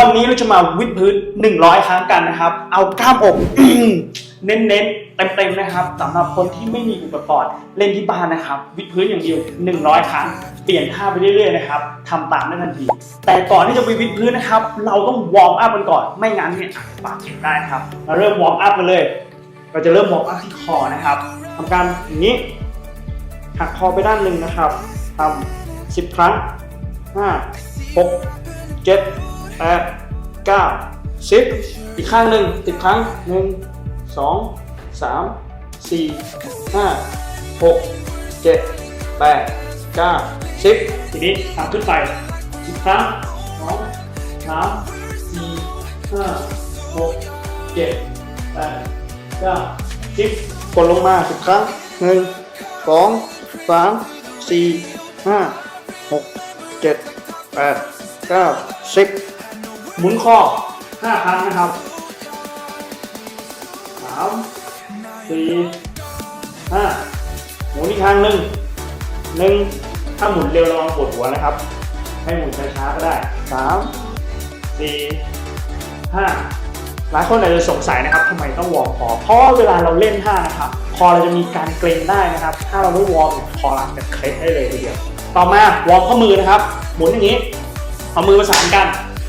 วันนี้เราจะมาวิดพื้น 100 ครั้งกันนะครับ เอากล้ามอก เน้นๆ เต็มๆ นะครับสำหรับคนที่ไม่มีอุปกรณ์เล่นที่บ้านนะครับ วิดพื้นอย่างเดียว 100 ครั้ง เปลี่ยนท่าไปเรื่อยๆ นะครับทำตามได้ทันที แต่ก่อนที่จะไปวิดพื้นนะครับ เราต้องวอร์มอัพกันก่อน ไม่งั้นเนี่ยอาจจะบาดเจ็บได้นะครับมาเริ่มวอร์มอัพกันเลย เราจะเริ่มวอร์มอัพที่คอนะครับทำการอย่างนี้ หักคอไปด้านหนึ่งนะครับทำสิบครั้งห้าหกเจ็ด แปดเก้าสิบอีกข้างหนึ่งสิบครั้งหนึ่งสองสามสี่ห้าหกเจ็ดแปดเก้าสิบทีนี้ทำขึ้นไปสิบครั้งสองสามสี่ห้าหกเจ็ดแปดเก้าสิบกดลงมาสิบครั้งหนึ่งสองสามสี่ห้าหกเจ็ดแปดเก้าสิบ หมุนข้อห้าครั้งนะครับสามสี่ห้าหมุนอีกครั้งหนึ่งหนึ่งถ้าหมุนเร็วระวังปวดหัวนะครับ ให้หมุนช้าๆก็ได้สามสี่ห้าหลายคนอาจจะสงสัยนะครับทำไมต้องวอร์มคอเพราะเวลาเราเล่นท่านะครับ คอเราจะมีการเกร็งได้นะครับ ถ้าเราไม่วอร์มคอเราจะเคล็ดได้เลยทีเดียว ต่อมาวอร์มข้อมือนะครับ หมุนอย่างนี้เอามือประสานกัน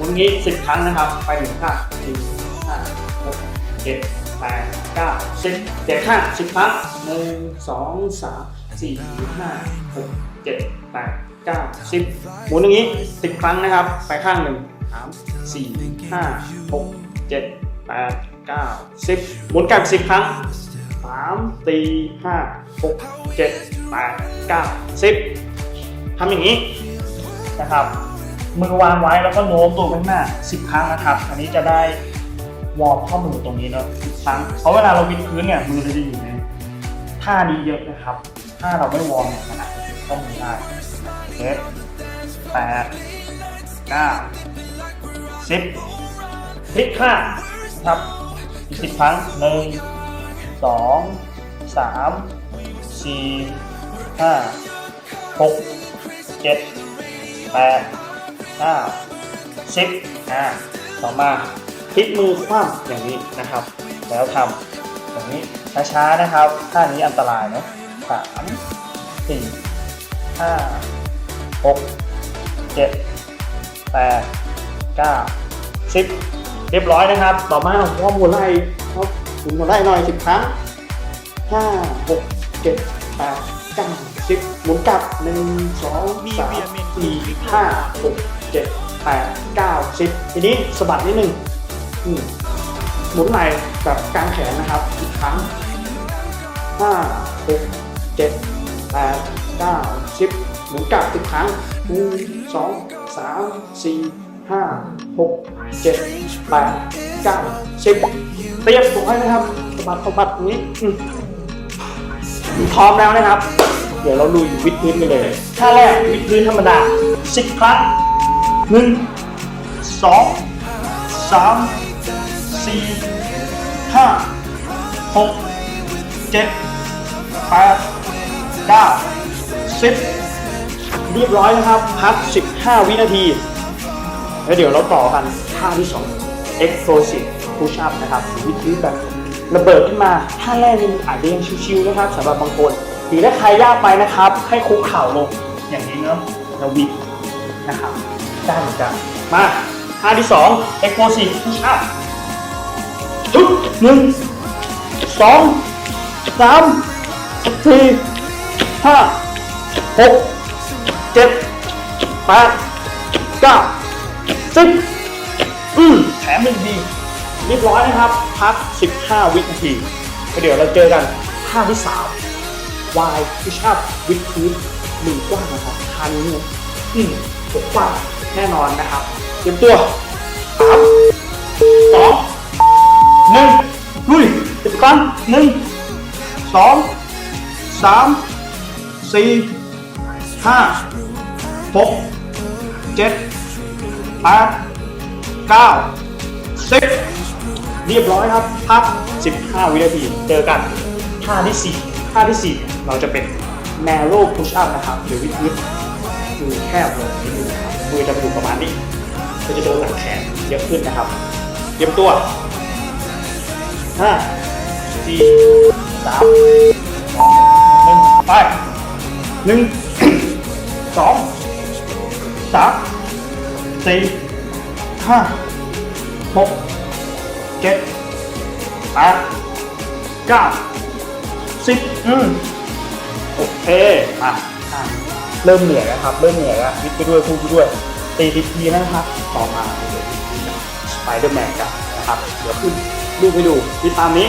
มุนอย่างนี้สิบครั้งนะครับ ไปหนึ่งข้างสี่ห้าหกเจ็ดแปดเก้าสิบเจ็ดข้างสิบครั้งหนึ่งสองสามสี่ห้าหกเจ็ดแปดเก้าสิบหมุนอย่างนี้สิบครั้งนะครับ ไปข้างหนึ่งสามสี่ห้าหกเจ็ดแปดเก้าสิบหมุนกลับสิบครั้งสามสี่ห้าหกเจ็ดแปดเก้าสิบทำอย่างนี้นะครับ มือวางไว้แล้วก็โน้มตัวข้างหน้าสิบครั้งนะครับ อันนี้จะได้วอร์มข้อมือตรงนี้เนาะสิบครั้งเพราะเวลาเราวิดพื้นเนี่ยมือเราจะอยู่ในท่านี้เยอะนะครับ ถ้าเราไม่วอร์มเนี่ยมันอาจจะข้อมือได้เจ็ดแปดเก้าสิบพลิกข้างนะครับสิบครั้งหนึ่งสองสามสี่ห้าหกเจ็ดแปด ก้าสิบอ่าต่อมาพลิกมือคว่ำอย่างนี้นะครับ แล้วทำอย่างนี้ช้าๆนะครับท่านี้อันตรายเนาะสามสี่ห้าหกเจ็ดแปดเก้าสิบเรียบร้อยนะครับ ต่อมาวอร์มหัวไหล่ครับหมุนหัวไหล่หน่อยสิบครั้งห้าหกเจ็ดแปดเก้าสิบหมุนกลับหนึ่งสองสามสี่ห้าหก เจ็ดแปดเก้าสิบทีนี้สะบัดนิดนึงหมุนไหล่แบบกลางแขนนะครับอีกครั้งห้าหกเจ็ดแปดเก้าสิบหมุนกลับสิบครั้งหนึ่งสองสามสี่ห้าหกเจ็ดแปดเก้าสิบเตรียมตัวให้นะครับสะบัดสะบัดนี้พร้อมแล้วนะครับ เดี๋ยวเราลุยวิดพื้นกันเลยท่าแรกวิดพื้นธรรมดาสิบครั้ง หนึ่งสองสามสี่ห้าหกเจ็ดแปดเก้าสิบเรียบร้อยนะครับ พัก15วินาที แล้วเดี๋ยวเราต่อกันท่าที่2 explosive push up นะครับวิธีแบบระเบิดขึ้นมาท่าแรกนี่อาจจะยังชิวๆนะครับสำหรับบางคนหรือถ้าใครยากไปนะครับ ให้คุกเข่าลงอย่างนี้เนาะแล้ววิดนะครับ ได้เหมือนกันมาท่าที่2 explosive push up ชุดหนึ่งสองสามสี่ห้าหกเจ็ดแปดเก้าสิบอืมแถมหนึ่งทีเรียบร้อยนะครับ พัก 15 วินาทีเดี๋ยวเราเจอกันท่าที่3 Y push up วิดพื้นมือกว้างนะครับท่านี้เนี่ยอืมอกกว้าง แน่นอนนะครับเตรียมตัวสามสองหนึ่งลุยสิบครั้งหนึ่งสองสามสี่ห้าหกเจ็ดแปดเก้าสิบเรียบร้อยครับพัก15 วินาทีเจอกันท่าที่4ท่าที่ 4 เราจะเป็น narrow push up นะครับ หรือวิดพื้นมือแคบลงนิดนึง คือจะอยู่ประมาณนี้เคก็จะโดนหลังแขนเยอะขึ้นนะครับ เตรียมตัวห้าสี่สามหนึ่งไปหนึ่งสองสามสี่ห้าหกเจ็ดแปดเก้าสิบอืมโอเคมาอะ เริ่มเหนื่อยแล้วครับ เริ่มเหนื่อยแล้ววิทไปด้วยพูดไปด้วยตีทีทีนะครับ ต่อมาสไปเดอร์แมนกันนะครับ เดี๋ยวขึ้นรูปให้ดูวิดตามนี้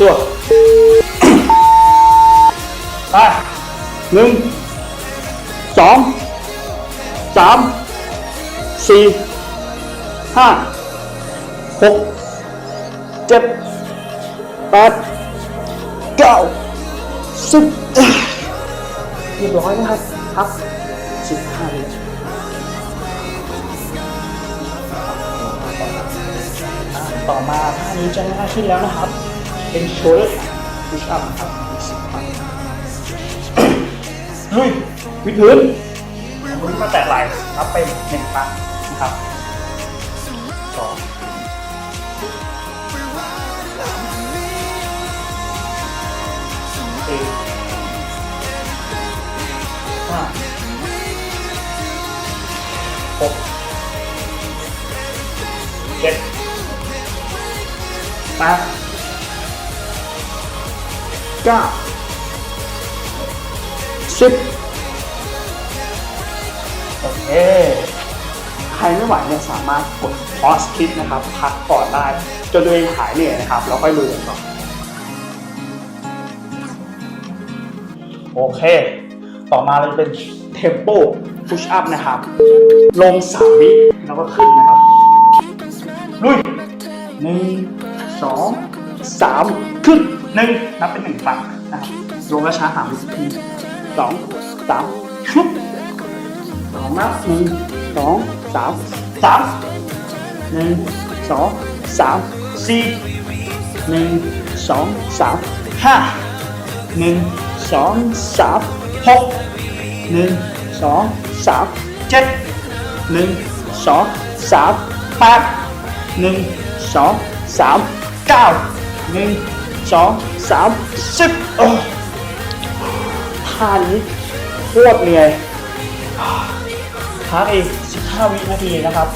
ตัวไปหนึ่งสองสามสี่ห้าหกเจ็ดแปดเก้า สิบเรียบร้อยนะครับครับสิบห้าวิต่อมาท่านี้จะง่ายขึ้นแล้วนะครับ เป็นโชว์พุชอัพครับลุยวิดพื้นผมมาแตะไหล่รับไปหนึ่งครั้งนะครับ ห้าหกเจ็ดแปดเก้าสิบโอเค ใครไม่ไหวเนี่ยสามารถกดพอสคลิปนะครับ พักก่อนได้ จนตัวเองหายเหนื่อยนะครับ แล้วค่อยลุยกันต่อโอเค ต่อมาเราจะเป็นเทมโปพุชอัพนะครับ ลงสามวิแล้วก็ขึ้นนะครับ ลุยหนึ่งสองสามขึ้นหนึ่งนับเป็นหนึ่งครั้งนะครับลงช้าๆสามวิธีสองสามชุบสองนับหนึ่งสองสามสามหนึ่งสองสามสี่หนึ่งสองสามห้าหนึ่งสองสาม หกหนึ่งสองสามเจ็ดหนึ่งสองสามแปดหนึ่งสองสามเก้าหนึ่งสองสามสิบโอ้ท่านี้โคตรเหนื่อยพักอีก15วินาทีนะครับ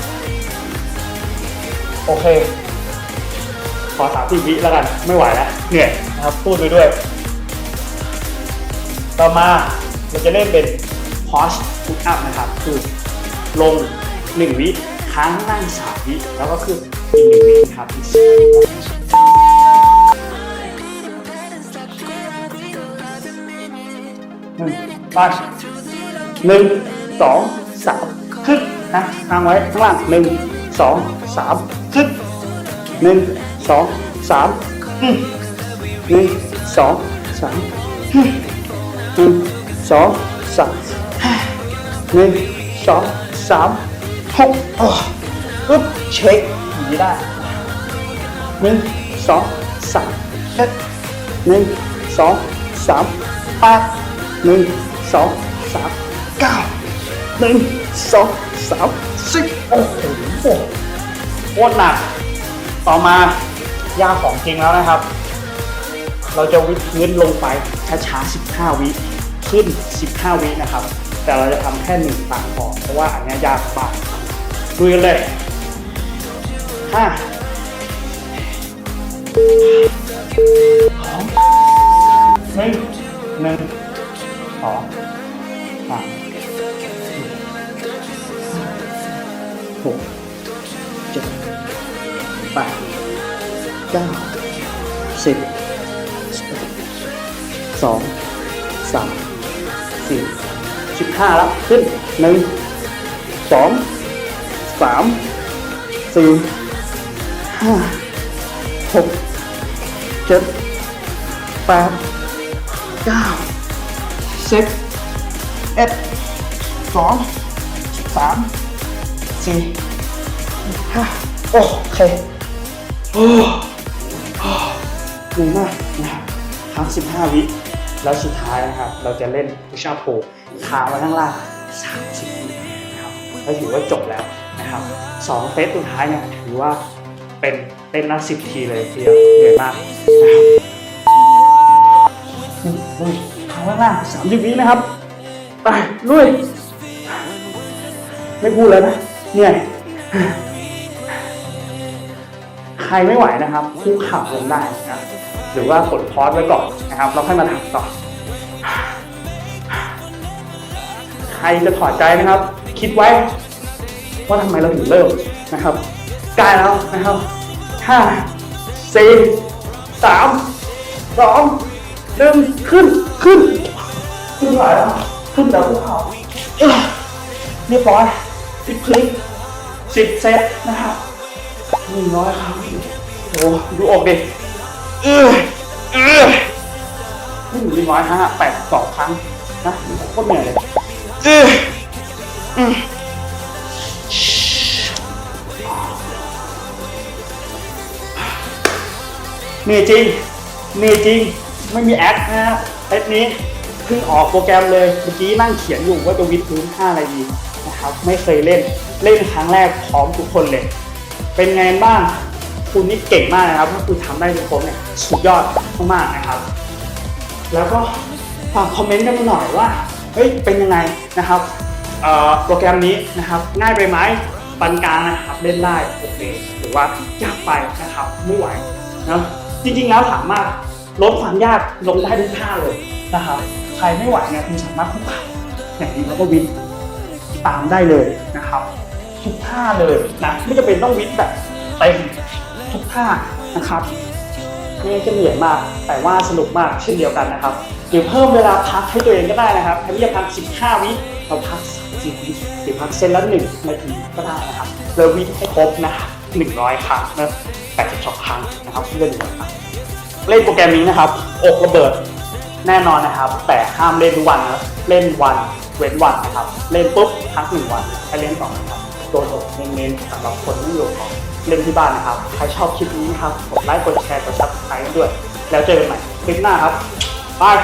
โอเค ขอสามสิบวิแล้วกัน ไม่ไหวแล้วเหนื่อยนะครับพูดไปด้วย ต่อมาเราจะเล่นเป็น push push up นะครับ คือลง 1 วิค้างนั่ง3วิแล้วก็ขึ้นอีก1วิครับหนึ่งไปหนึ่งสองสามขึ้นนะค้างไว้ข้างล่างหนึ่งสองสามขึ้นหนึ่งสองสามหนึ่งสองสามอืม หนึ่งสองสามหนึ่งสองสามหกอะปึ๊บเช็คอย่างนี้ได้หนึ่งสองสามเจ็ดหนึ่งสองสามแปดหนึ่งสองสามเก้าหนึ่งสองสามสิบโอ้โหโคตรหนัก ต่อมายาของจริงแล้วนะครับ เราจะวิดพื้นลงไป ช้าๆ15 วิขึ้น 15 วินะครับ แต่เราจะทำแค่หนึ่งครั้งพอเพราะว่าอันเนี้ยยากมากดูกันเลยห้าสองหนึ่งหนึ่งสองสามหกเจ็ดแปดเก้าสิบ สองสามสี่สิบห้าแล้วขึ้นหนึ่งสองสามสี่ห้าหกเจ็ดแปดเก้าสิบเอ็ดสองสามสี่ห้าโอเคโอ้เหนื่อยมากนะครับทั้ง15วิ แล้วสุดท้ายนะครับ เราจะเล่นพุชอัพโผล่ขาไว้ข้างล่าง30วินะครับก็ถือว่าจบแล้วนะครับสองเซตสุดท้ายเนี่ยถือว่าเป็นเต้นละสิบทีเลยทีเดียวเหนื่อยมากนะครับอืมอืมครั้งล่างสามสิบวินะครับไปลุยไม่พูดแล้วนะเหนื่อย ครไม่ไหวนะครับคุกเข่าลงได้นะหรือว่ากดพอสไว้ก่อนนะครับแล้วค่อยมาทำต่อ ใครจะถอดใจนะครับ คิดไว้ว่าทำไมเราถึงเริ่มนะครับใกล้แล้วนะครับห้าสี่สามสองหนึ่งขึ้นขึ้น ขึ้นไหวแล้วขึ้นแบบภูเขาเอ้ยเรียบร้อยสิบคลิกสิบเซตนะครับหนึ่งร้อยครั้ง โอ้ดูอกดิเออเออนี่หนึ่งร้อยครั้งอะแปดสองครั้งนะโคตรเหนื่อยเลยเอออืมเหนื่อยจริงเหนื่อยจริง ไม่มีแอคนะครับเซตนี้เพิ่งออกโปรแกรมเลย เมื่อกี้นั่งเขียนอยู่ว่าจะวิดพื้นท่าอะไรดีนะครับ ไม่เคยเล่น เล่นครั้งแรกพร้อมทุกคนเลย เป็นไงบ้าง คุณนี่เก่งมากนะครับถ้าคุณทำได้ทุกคนเนี่ยสุดยอดมากๆนะครับ แล้วก็ฝากคอมเมนต์กันมาหน่อยว่าเฮ้ยเป็นยังไงนะครับโปรแกรมนี้นะครับง่ายไปไหมปานกลางนะครับเล่นได้โอเคหรือว่ายากไปนะครับไม่ไหวนะจริงๆแล้วสามารถลดความยากลงได้ทุกท่าเลยนะครับใครไม่ไหวเนี่ยคุณสามารถคุกเข่าอย่างนี้แล้วก็วินตามได้เลยนะครับทุกท่าเลยนะไม่จำเป็นต้องวินแบบเต็ม ทุกท่านะครับนี่จะเหนื่อยมาก แต่ว่าสนุกมากเช่นเดียวกันนะครับ หรือเพิ่มเวลาพักให้ตัวเองก็ได้นะครับแทนที่จะพัก 15 วิเราพัก10วิหรือพักเส้นละ1นาทีก็ได้นะครับแล้ววิให้ครบนะครับ100 ครั้งนะ82 ครั้งนะครับเล่นครั้งเล่นโปรแกรมนี้นะครับ อกระเบิดแน่นอนนะครับ แต่ห้ามเล่นทุกวันนะเล่นวันเว้นวันนะครับ เล่นปุ๊บพักหนึ่งวันให้เล่นต่อนะครับโดนอกเน้นๆสำหรับคนที่อยู่ของ เล่นที่บ้านนะครับ ใครชอบคลิปนี้นะครับ กดไลค์ กดแชร์ กดซับสไครต์ด้วย แล้วเจอกันใหม่คลิปหน้าครับ บาย